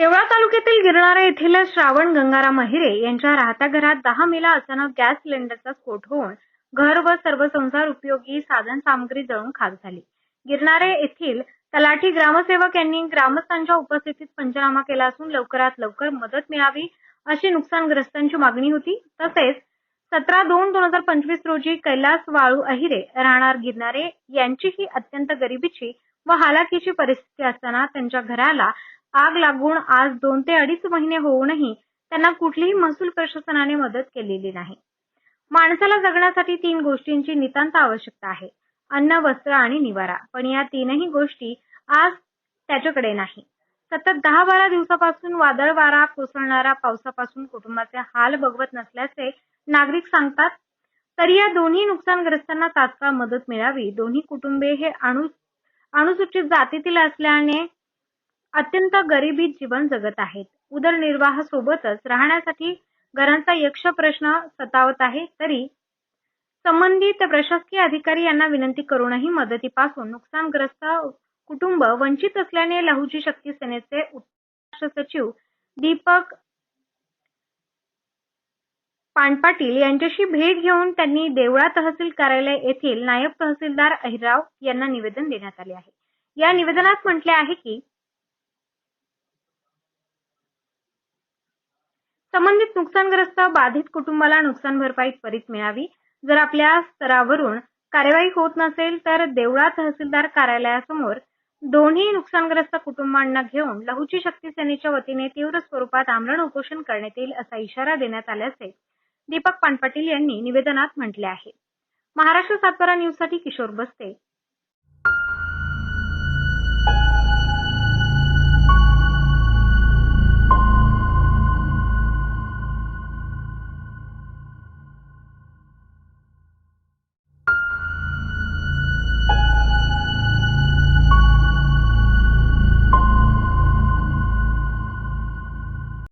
देवळा तालुक्यातील गिरणारे येथील श्रावण गंगाराम अहिरे यांच्या राहत्या घरात दहा मेला अचानक गॅस सिलेंडरचा स्फोट होऊन घर व सर्व संसार उपयोगी साधन सामग्री जळून खाक झाली. गिरणारे येथील तलाठी ग्रामसेवक यांनी ग्रामस्थांच्या उपस्थितीत पंचनामा केला असून लवकरात लवकर मदत मिळावी अशी नुकसानग्रस्तांची मागणी होती. तसेच सतरा दोन दोन हजार पंचवीस रोजी कैलास वाळू अहिरे राहणार गिरणारे यांचीही अत्यंत गरिबीची व हालाकीची परिस्थिती असताना त्यांच्या घराला आग लागून आज दोन ते अडीच महिने होऊनही त्यांना कुठलीही महसूल प्रशासनाने मदत केलेली नाही. माणसाला जगण्यासाठी तीन गोष्टींची नितांत आवश्यकता आहे. अन्न वस्त्र आणि निवारा. पण या तीनही गोष्टी आज त्याच्याकडे नाही. सतत दहा बारा दिवसापासून वादळ वारा कोसळणारा पावसापासून कुटुंबाचे हाल बघवत नसल्याचे नागरिक सांगतात तरी या दोन्ही नुकसानग्रस्तांना तात्काळ मदत मिळावी. दोन्ही कुटुंबे हे अणु अनुसूचित जातीतील असल्याने अत्यंत गरिबीत जीवन जगत आहेत. उदरनिर्वाहासोबतच राहण्यासाठी घरांचा यक्ष प्रश्न सतावत आहे. तरी संबंधित प्रशासकीय अधिकारी यांना विनंती करूनही मदतीपासून नुकसानग्रस्त कुटुंब वंचित असल्याने लहुजी शक्ती सेनेचे उपराष्ट्र सचिव दीपक पानपाटील यांच्याशी भेट घेऊन त्यांनी देवळा तहसील कार्यालय येथील नायब तहसीलदार अहिरराव यांना निवेदन देण्यात आले आहे. या निवेदनात म्हटले आहे की संबंधित नुकसानग्रस्त बाधित कुटुंबाला नुकसान भरपाई त्वरित मिळावी. जर आपल्या स्तरावरून कार्यवाही होत नसेल तर देवळा तहसीलदार कार्यालयासमोर दोन्ही नुकसानग्रस्त कुटुंबांना घेऊन लहुची शक्ती सेनेच्या वतीने तीव्र स्वरूपात आमरण उपोषण करण्यात येईल असा इशारा देण्यात आल्याचे दीपक पानपाटील यांनी निवेदनात म्हटले आहे. महाराष्ट्र सातबारा न्यूजसाठी किशोर बस्ते.